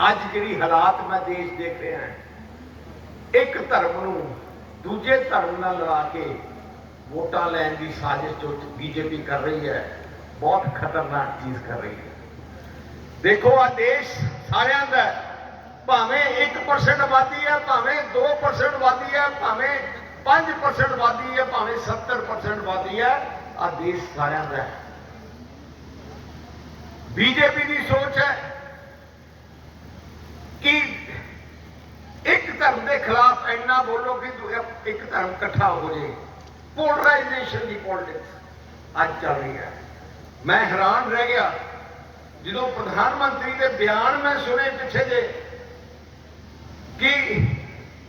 ਅੱਜ ਜਿਹੜੀ ਹਾਲਾਤ ਮੈਂ ਦੇਸ਼ ਦੇਖ ਰਿਹਾ ਹਾਂ, ਇੱਕ ਧਰਮ ਨੂੰ ਦੂਜੇ ਧਰਮ ਨਾਲ ਲੜਾ ਕੇ ਵੋਟਾਂ ਲੈਣ ਦੀ ਸਾਜ਼ਿਸ਼ ਜੋ ਬੀਜੇਪੀ ਕਰ ਰਹੀ ਹੈ, ਬਹੁਤ ਖਤਰਨਾਕ ਚੀਜ਼ ਕਰ ਰਹੀ ਹੈ। ਦੇਖੋ ਆ ਦੇਸ਼ ਸਾਰਿਆਂ ਦਾ ਭਾਵੇਂ 1% ਆਬਾਦੀ ਹੈ, ਭਾਵੇਂ 2% ਆਬਾਦੀ ਹੈ, ਭਾਵੇਂ 5% ਆਬਾਦੀ ਹੈ, ਭਾਵੇਂ 70% ਆਬਾਦੀ ਹੈ ਆ ਦੇਸ਼ ਸਾਰਿਆਂ ਦਾ ਹੈ। ਬੀਜੇਪੀ ਦੀ ਸੋਚ ਹੈ ਕਿ ਇੱਕ ਧਰਮ ਦੇ ਖਿਲਾਫ ਇੰਨਾ ਬੋਲੋ ਕਿ ਇੱਕ ਧਰਮ ਇਕੱਠਾ ਹੋ ਜੇ। ਪੋਲਰਾਈਜੇਸ਼ਨ ਦੀ ਪੋਲਿਟਿਕਸ ਅੱਜ ਚੱਲ ਰਹੀ ਹੈ। ਮੈਂ ਹੈਰਾਨ ਰਹਿ ਗਿਆ। ਜਦੋਂ ਪ੍ਰਧਾਨ ਮੰਤਰੀ ਦੇ ਬਿਆਨ ਮੈਂ ਸੁਣੇ ਪਿੱਛੇ ਜੇ, ਕਿ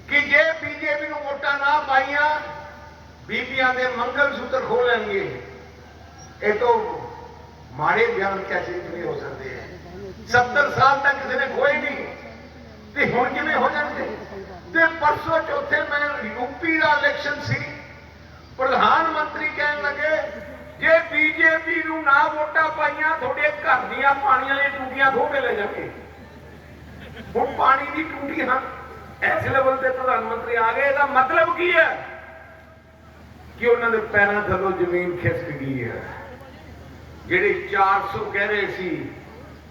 ਕਿ ਜੇ ਬੀਜੇਪੀ ਨੂੰ ਵੋਟਾਂ ਨਾ ਪਾਈਆਂ, ਬੀਬੀਆਂ ਦੇ ਮੰਗਲ ਸੂਤਰ ਖੋ ਲੈਣਗੇ। ਇਹ ਤੋਂ ਮਾੜੇ ਬਿਆਨ ਕੈਸੇ ਕਿਵੇਂ ਹੋ ਸਕਦੇ। ਹੈ 70 ਸਾਲ ਤੱਕ ਕਿਸੇ ਨੇ ਖੋਏ ਨਹੀਂ। ਤੇ ਹੁਣ ਕਿਵੇਂ ਤੇ ਪਰਸੋਂ ਚੌਥੇ ਮੈਂ ਯੂਪੀ ਦਾ ਇਲੈਕਸ਼ਨ ਸੀ। ਪ੍ਰਧਾਨ ਮੰਤਰੀ ਕਹਿਣ ਲੱਗੇ, ਜੇ ਬੀਜੇਪੀ ਨੂੰ ਨਾ ਵੋਟਾਂ ਪਾਈਆਂ, ਤੁਹਾਡੇ ਘਰ ਦੀਆਂ ਪਾਣੀਆਂ ਦੀਆਂ ਟੂਟੀਆਂ ਖੋਹ ਕੇ ਲੈ ਜਾਣਗੇ। ਹੁਣ ਪਾਣੀ ਦੀ ਟੂਟੀਆਂ ਇਸ ਲੈਵਲ ਤੇ ਪ੍ਰਧਾਨ ਮੰਤਰੀ ਆ ਗਏ, ਇਹਦਾ ਮਤਲਬ ਕੀ ਹੈ? ਕਿ ਉਹਨਾਂ ਦੇ ਪੈਰਾਂ ਥੱਲੋਂ ਜ਼ਮੀਨ ਖਿਸਕ ਗਈ ਹੈ। ਜਿਹੜੇ 400 ਕਹਿ ਰਹੇ ਸੀ,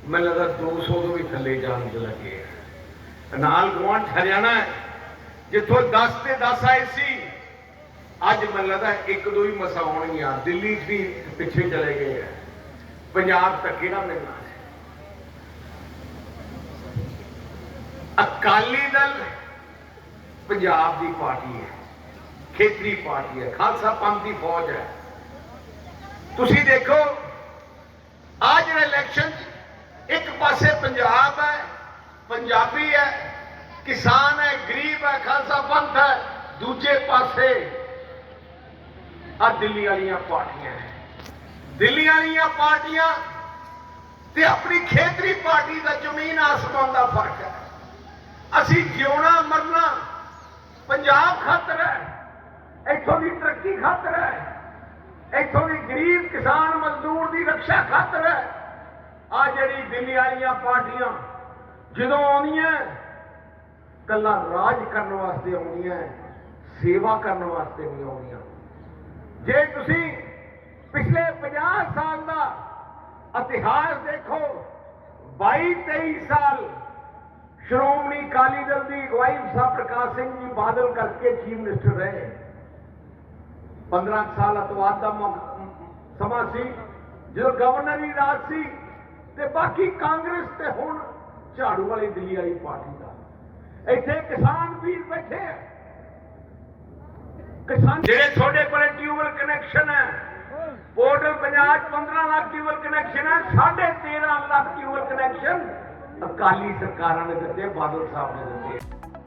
ਮੈਨੂੰ ਲੱਗਦਾ 200 ਤੋਂ ਵੀ ਥੱਲੇ ਜਾਣ ਲੱਗੇ ਆ। ਨਾਲ ਗਵਾਂਢ ਹਰਿਆਣਾ ਜਿੱਥੋਂ 10 ਤੇ 10 ਆਏ ਸੀ, ਅੱਜ ਮੈਨੂੰ ਲੱਗਦਾ ਇੱਕ ਦੋ ਹੀ ਮਸਾ ਹੋਣਗੀਆਂ। ਦਿੱਲੀ 'ਚ ਵੀ ਪਿੱਛੇ ਚਲੇ ਗਏ ਆ। ਪੰਜਾਬ ਤੱਕ ਕਿਹੜਾ ਮਿਲਣਾ ਅਕਾਲੀ ਦਲ ਪੰਜਾਬ ਦੀ ਪਾਰਟੀ ਹੈ, ਖੇਤਰੀ ਪਾਰਟੀ ਹੈ, ਖਾਲਸਾ ਪੰਥ ਦੀ ਫੌਜ ਹੈ। ਤੁਸੀਂ ਦੇਖੋ ਆ ਜਿਹੜਾ ਇਲੈਕਸ਼ਨ 'ਚ ਇੱਕ ਪਾਸੇ ਪੰਜਾਬ ਹੈ, ਪੰਜਾਬੀ ਹੈ, ਕਿਸਾਨ ਹੈ, ਗਰੀਬ ਦੂਜੇ ਪਾਸੇ ਆ ਦਿੱਲੀ ਵਾਲੀਆਂ ਪਾਰਟੀਆਂ ਦਿੱਲੀ ਵਾਲੀਆਂ ਪਾਰਟੀਆਂ ਤੇ ਆਪਣੀ ਖੇਤਰੀ ਪਾਰਟੀ ਦਾ ਜ਼ਮੀਨ ਆਸਮਾਨ ਦਾ ਫ਼ਰਕ ਹੈ। ਅਸੀਂ ਜਿਉਣਾ ਮਰਨਾ ਪੰਜਾਬ ਖਾਤਰ ਹੈ, ਇੱਥੋਂ ਦੀ ਤਰੱਕੀ ਖਾਤਰ ਹੈ, ਇੱਥੋਂ ਦੀ ਗਰੀਬ ਕਿਸਾਨ ਮਜ਼ਦੂਰ ਦੀ ਰੱਖਿਆ ਖਾਤਰ ਹੈ। ਆ ਜਿਹੜੀ ਦਿੱਲੀ ਵਾਲੀਆਂ ਪਾਰਟੀਆਂ ਜਦੋਂ ਆਉਂਦੀਆਂ, ਕੱਲਾ ਰਾਜ ਕਰਨ ਵਾਸਤੇ ਆਉਂਦੀਆਂ ਸੇਵਾ ਕਰਨ ਵਾਸਤੇ ਵੀ ਆਉਣੀਆਂ ਜੇ ਤੁਸੀਂ ਪਿਛਲੇ 50 ਸਾਲ ਦਾ ਇਤਿਹਾਸ ਦੇਖੋ 22 23 ਸਾਲ ਸ਼੍ਰੋਮਣੀ ਅਕਾਲੀ ਦਲ ਦੀ ਅਗਵਾਈ ਸਾਹਿਬ ਪ੍ਰਕਾਸ਼ ਸਿੰਘ ਜੀ ਬਾਦਲ ਕਰਕੇ ਚੀਫ ਮਿਨਿਸਟਰ ਰਹੇ। 15 ਸਾਲ ਅਤਵਾਦ ਦਾ ਸਮਾਂ ਸੀ, ਜਦੋਂ ਗਵਰਨਰ ਹੀ ਰਾਜ ਸੀ ਤੇ ਬਾਕੀ ਕਾਂਗਰਸ ਤੇ ਹੁਣ ਝਾੜੂ ਵਾਲੀ ਦਿੱਲੀ ਵਾਲੀ ਪਾਰਟੀ ਦਾ। ਇੱਥੇ ਕਿਸਾਨ ਵੀਰ ਬੈਠੇ ਆ। ਕਿਸਾਨ ਜਿਹੜੇ ਤੁਹਾਡੇ ਕੋਲੇ ਟਿਊਬਲ ਕਨੈਕਸ਼ਨ ਹੈ ਪੋਰਟਲ ਪੰਜਾਬ 'ਚ 15 ਲੱਖ ਟਿਊਬਲ ਕਨੈਕਸ਼ਨ ਹੈ 13.5 ਲੱਖ ਟਿਊਬਲ ਕਨੈਕਸ਼ਨ ਅਕਾਲੀ ਸਰਕਾਰਾਂ ਨੇ ਦਿੱਤੇ, ਬਾਦਲ ਸਾਹਿਬ ਨੇ ਦਿੱਤੇ।